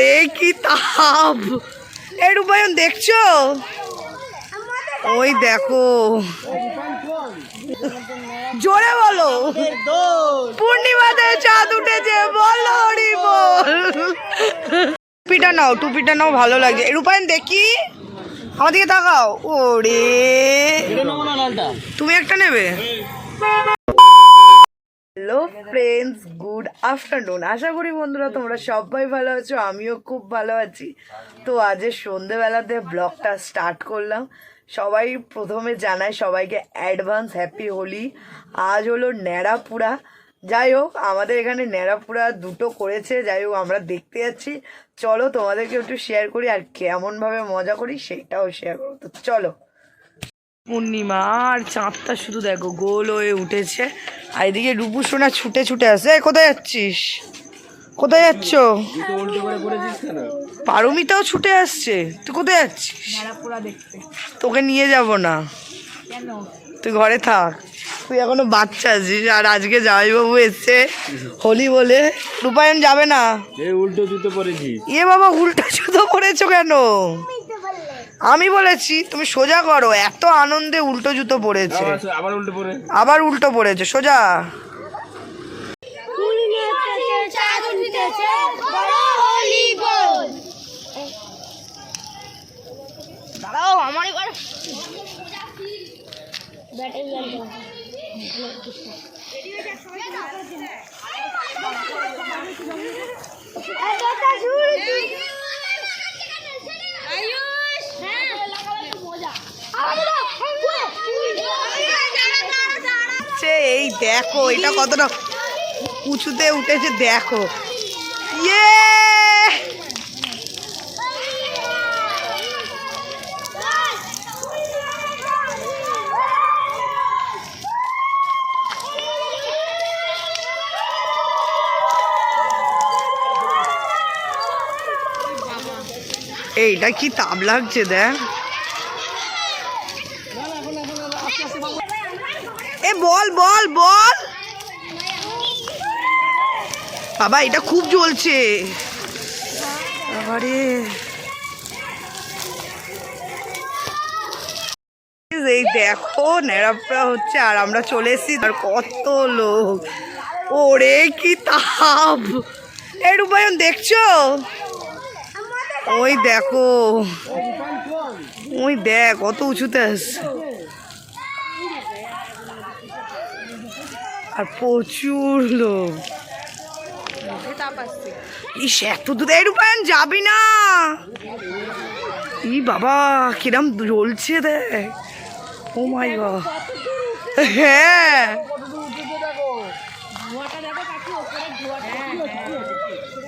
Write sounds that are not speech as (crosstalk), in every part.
এ কি তাপ। এই রূপায়ণ, দেখছ? ওই দেখো। জোরে বলো। পূর্ণিমাতে চাঁদ উঠেছে, বলো বল টুপিটা নাও টুপিটা নাও, ভালো লাগে। এই রূপায়ণ, দেখি। আমার দিকে তাকাও। ওরে। তুমি একটা নেবে? হ্যালো ফ্রেন্ডস গুড আফটারনুন আশা করি বন্ধুরা তোমরা সবাই ভালো আছো, আমিও খুব ভালো আছি। তো আজের সন্ধেবেলাতে ব্লগটা স্টার্ট করলাম। সবাই প্রথমে জানাই সবাইকে অ্যাডভান্স হ্যাপি হোলি। আজ হলো ন্যাড়াপুরা। যাই হোক, আমাদের এখানে ন্যাড়াপুরা দুটো করেছে। যাই হোক, আমরা দেখতে যাচ্ছি। চলো তোমাদেরকে একটু শেয়ার করি আর কেমনভাবে মজা করি, সেটাও শেয়ার করো তো চলো। পূর্ণিমা আর চাঁদটা শুধু দেখো গোল হয়ে উঠেছে। আর এদিকে রূপু সোনা ছুটে ছুটে আসে। কোথায় যাচ্ছিস? কোথায় যাচ্ছ? পারমিতাও ছুটে আসছে। তুই কোথায় যাচ্ছিস? তোকে নিয়ে যাব না। তুই ঘরে থাক। তুই এখনও বাচ্চা আছিস আর আজকে জামাইবাবু এসছে হোলি বলে। রূপায়ণ যাবে না? উল্টো জুতো পরেছি ইয়ে বাবা উল্টা জুতো পরেছো কেন? আমি বলেছি তুমি সোজা করো এত আনন্দে উল্টো জুতো পড়েছে। আবার উল্টো পরে আবার উল্টো পড়েছে সোজা। চাঁদ উঠেছে বড় হোলি বল দাঁড়াও আমার এবার ব্যাটারি দেখো এটা কতটা উঁচুতে উঠেছে দেখো। ইয়ে! এইটা কি তাপ লাগছে দেখ এ বল বল বল। বাবা, এটা খুব জ্বলছে। এই দেখো, ন্যাড়াপড়া হচ্ছে, আর আমরা চলে এসেছি, আর কত লোক। ওরে কি তাপ। এর উপায়ন দেখছ? ওই দেখো। ওই দেখ, কত উঁচুতে আসছে। আর প্রচুর লোক। ইস, এত দূরে রূপায়ণ, যাবি না। ই বাবা, কিরম জ্বলছে দেখ। ও মাই গড হ্যাঁ।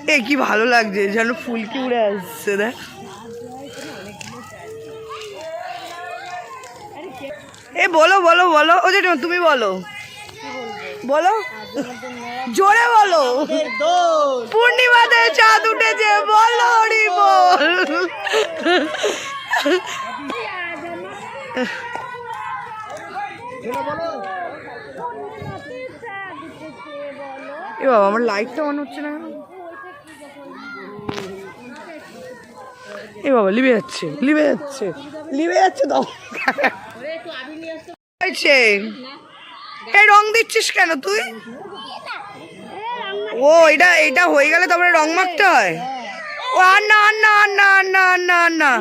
এ, কি ভালো লাগছে, যেন ফুলকি উড়ে আসছে, দেখ। এ, বলো বলো বলো। ও জেঠিমা, তুমি বলো। বলো। জোরে বলো। পূর্ণিমাতে চাঁদ উঠেছে বলো হরি বল। এ বাবা আমার লাইটটা অন হচ্ছে না। এ বাবা লিবে যাচ্ছে লিবে যাচ্ছে লিবে যাচ্ছে দাও। হয়েছে। এই রং দিচ্ছিস কেন তুই? ও, এটা এটা হয়ে গেলে তারপরে রং মাখতে হয়? ও আর না আর না আর না আর না আর না আর না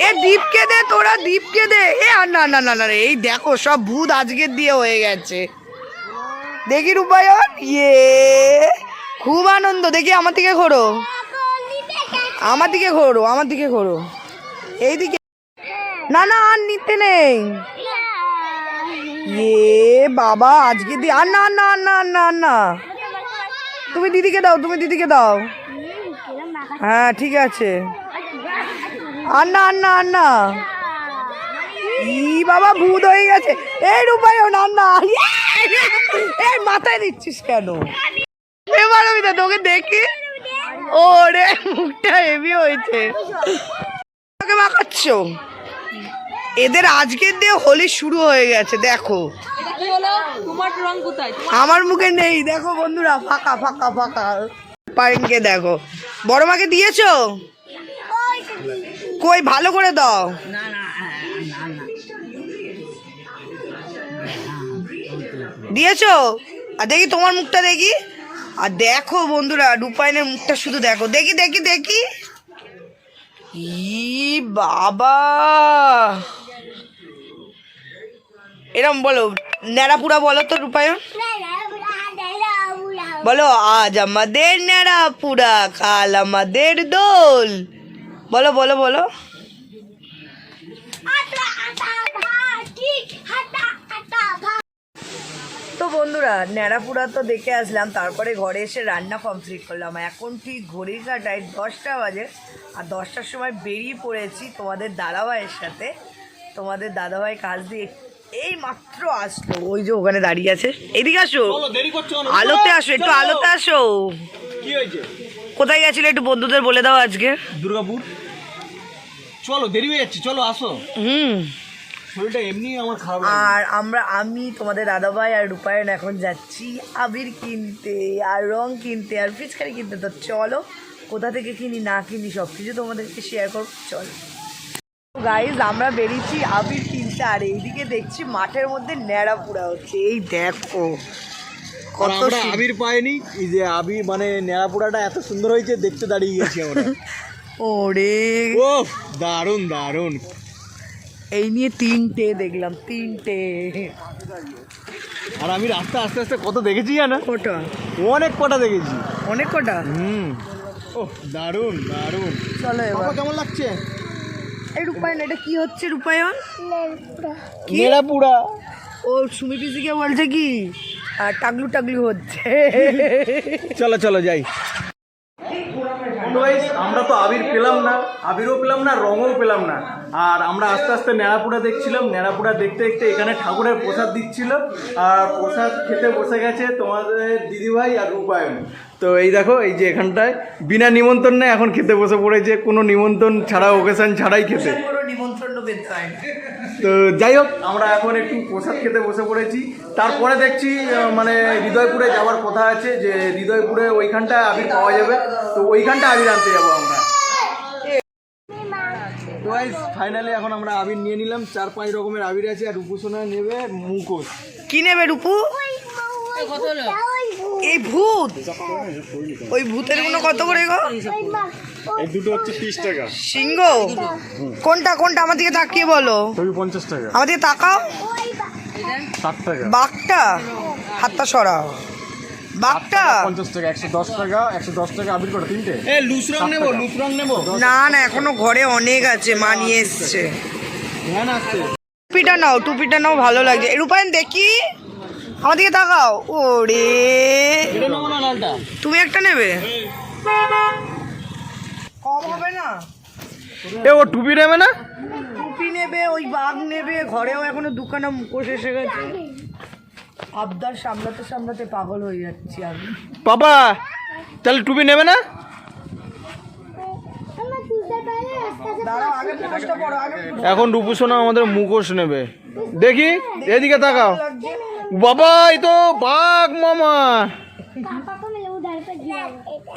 এ, দীপকে দে তোরা, দীপকে দে। এ আর না না না না এই দেখো, সব ভূত আজকের দিয়ে হয়ে গেছে। দেখি রূপায়ণ? ইয়ে। খুব আনন্দ। দেখি আমার দিকে ঘোরো। আমার দিকে ঘোরো, আমার দিকে ঘোরো। এইদিকে না না, আর নিতে নেই। ইয়ে বাবা, আজকে দি আর না না না না না। তুমি দিদিকে দাও, তুমি দিদিকে দাও। হ্যাঁ ঠিক আছে। আর না আর না আর না। ই বাবা, ভূত হয়ে গেছে। এই রূপায়ণ আর না এই মাথায় দিচ্ছিস কেন? এবার আমি তোকে দেখি? ওরে, মুখটা হেভি হয়েছে। তোকে মাখাচ্ছ? এদের আজকের দিয়ে হোলি শুরু হয়ে গেছে, দেখো। আমার মুখে নেই, দেখো বন্ধুরা, ফাঁকা ফাঁকা ফাঁকা। পায়েনকে দেখো। বড় মাকে দিয়েছ? কই, ভালো করে দাও। দিয়েছ? আর দেখি তোমার মুখটা দেখি। আর দেখো বন্ধুরা রূপায়নের মুখটা শুধু দেখো। দেখি দেখি দেখি। ই বাবা! এরম বলো, ন্যাড়াপুরা বলো তো রূপায়ণ। বলো, আজ আমাদের ন্যাড়াপুরা, কাল আমাদের দোল। বলো বলো বলো। তো বন্ধুরা, ন্যাড়াপুরা তো দেখে আসলাম, তারপরে ঘরে এসে রান্না কমপ্লিট করলাম। এখন ঠিক ঘড়ির কাটায় দশটা বাজে, আর দশটার সময় বেরিয়ে পড়েছি তোমাদের দাদাভাইয়ের সাথে। তোমাদের দাদাভাই কাজ দিয়ে এই মাত্র আসলো। ওই যে ওখানে দাঁড়িয়ে আছে। এদিকে আসো? আলোতে আসো একটু আলোতে আসো। কি হয়েছে? কোথায় গেছিলে একটু বন্ধুদের বলে দাও আজকে? দুর্গাপুর। চলো দেরি হয়ে যাচ্ছে চলো আসো। হুম। শরীরটা এমনি আমার খারাপ আর আমরা আমি তোমাদের দাদাভাই আর রূপায়ণ এখন যাচ্ছি আবির কিনতে আর রং কিনতে আর ফিচকারি কিনতে। তো চলো কোথা থেকে কিনি না কিনি সব কিছু তোমাদেরকে শেয়ার করব। চলো। গাইজ আমরা বেরিয়েছি আবির কিনতে আর এইদিকে দেখছি মাঠের মধ্যে ন্যাড়া পুরা হচ্ছে। এই দেখো কত আবির পাইনি এই যে আবির মানে নেড়াপোড়াটা এত সুন্দর হয়েছে দেখতে দাঁড়িয়ে গেছি আমরা। (laughs) ওরে। ও দারুণ দারুণ। এই নিয়ে তিনটে দেখলাম তিনটে। আর আমি রাস্তা আস্তে আস্তে কত দেখেছি জানো? কটা? অনেক কটা দেখেছি। অনেক কটা? হুম। ও দারুণ দারুণ। চলো এবার। কেমন লাগছে? রূপায়ণ এটা কি হচ্ছে রূপায়ণ? কি? নেড়াপুড়া ও সুমি পিসিকে বলছে কি? আর টাগলু টাগলু হচ্ছে। চলো চলো যাই। আমরা তো আবির পেলাম না আবিরও পেলাম না রঙও পেলাম না। আর আমরা আস্তে আস্তে ন্যাড়াপুরা দেখছিলাম ন্যাড়াপুরা দেখতে দেখতে এখানে ঠাকুরের প্রসাদ দিচ্ছিল। আর প্রসাদ খেতে বসে গেছে তোমাদের দিদিভাই আর রূপায়ণ। তো এই দেখো এই যে এখানটায় বিনা নিমন্ত্রণে এখন খেতে বসে পড়েছে কোনো নিমন্ত্রণ ছাড়া ওকেশন ছাড়াই খেতে। তো যাই হোক আমরা এখন একটু প্রসাদ খেতে বসে পড়েছি। তারপরে দেখছি মানে হৃদয়পুরে যাওয়ার কথা আছে যে হৃদয়পুরে ওইখানটায় আবির পাওয়া যাবে। তো ওইখানটা আবির আনতে যাব আমরা। ফাইনালি এখন আমরা আবির নিয়ে নিলাম। চার পাঁচ রকমের আবির আছে আর রূপসোনা নেবে মুখোশ। কি নেবে রূপু? এই ভূত! ওই ভূতেরগুলো কত করে গো? এই দুটো হচ্ছে তিরিশ টাকা। সিংহ? কোনটা কোনটা? আমার দিকে তাকিয়ে বলো। ছবি পঞ্চাশ টাকা। আমার দিকে তাকাও। ষাট টাকা। বাঘটা? হাতটা সরাও। বাঘটা পঞ্চাশ টাকা একশো দশ টাকা একশো দশ টাকা আবির করে তিনটে। এ লুস রং নেব লুস রং নেব? না না এখনও ঘরে অনেক আছে মা নিয়ে এসছে। হ্যাঁ আসছে টুপিটা নাও টুপিটা নাও ভালো লাগছে। রূপায়ণ দেখি। আমার দিকে তাকাও। ওরে। তুমি একটা নেবে? কম হবে না। এ ও টুপি নেবে না? টুপি নেবে ওই বাঘ নেবে ঘরেও এখনও দোকানে মুখোশ এসে গেছে। আবদার সামলাতে সামলাতে পাগল হয়ে যাচ্ছি আমি। পাপা তাহলে টুপি নেবে না? এখন রূপসোনা আমাদের মুখোশ নেবে। দেখি এদিকে তাকাও। বাবা এই তো বাঘ মামা।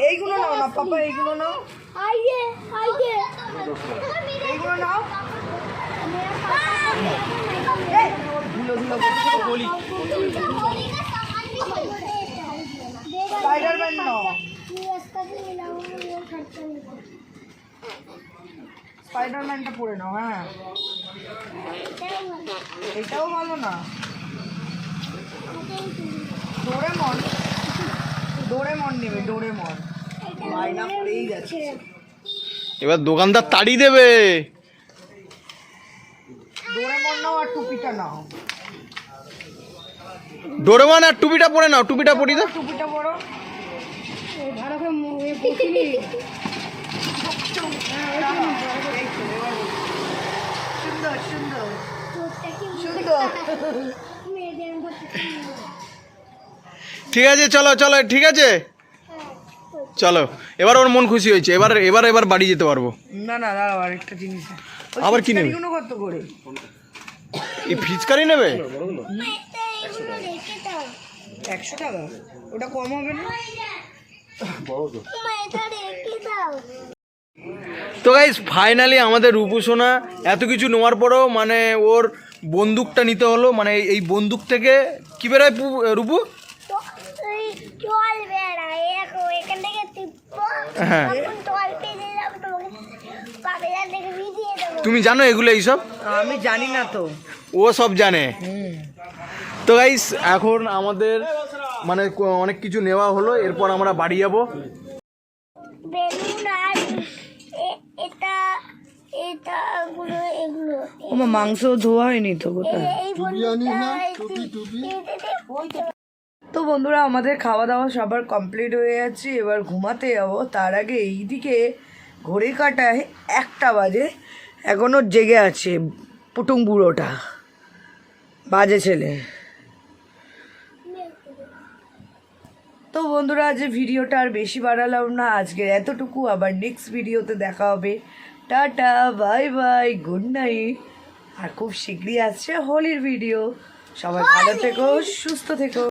এইগুলো নাও না পাপা এইগুলো নাও। এইগুলো নাও। ধুলো ধুলো বলি স্পাইডারম্যান নাও স্পাইডারম্যানটা পরে নাও হ্যাঁ। এটাও ভালো না। ডোরেমন। ডোরেমন নেবে, ডোরেমন। মাইনা পরেই যাচ্ছে। এবার দোকানদার তাড়ি দেবে। টুপিটা নাও। ডোরেমান আর টুপিটা পরে নাও টুপিটা পরি দাও। টুপিটা বড় সুন্দর সুন্দর সুন্দর ঠিক আছে চলো চলো ঠিক আছে? চলো এবার ওর মন খুশি হয়েছে এবার এবার এবার বাড়ি যেতে পারব। না না দাঁড়াও আরেকটা জিনিস। আবার কি নেবে? পিচকারিগুলো কত করে? এই ফিচকারি নেবে? একশো টাকা। ওটা কম হবে না? তো। গাইজ ফাইনালি আমাদের রূপু সোনা এত কিছু নেওয়ার পরেও মানে ওর বন্দুকটা নিতে হলো। মানে এই- বন্দুক থেকে কি বেরোয় পু- রূপু? টিপবো হ্যাঁ। তুমি জানো এগুলো এইসব? আমি জানি না তো। ও সব জানে। তো গাইস এখন আমাদের মানে অনেক কিছু নেওয়া হলো এরপর আমরা বাড়ি যাব। বেলুন আর এ- এটা এটা গুলো এগুলো। আমার মাংস ধোয়া হয়নি তো তো। বন্ধুরা আমাদের খাওয়া দাওয়া সবার কমপ্লিট হয়ে যাচ্ছে এবার ঘুমাতে যাব। তার আগে এইদিকে ঘড়ি কাটায় একটা বাজে এখনও জেগে আছে পুটুং বুড়োটা। বাজে ছেলে। তো বন্ধুরা আজ ভিডিওটা আর বেশি বাড়ালাম না। আজকে এতটুকু। আবার নেক্সট ভিডিওতে দেখা হবে। Tata bye bye good night আর খুব শীঘ্রই আসছে হোলির ভিডিও। সবাই ভালো থেকো সুস্থ থেকো।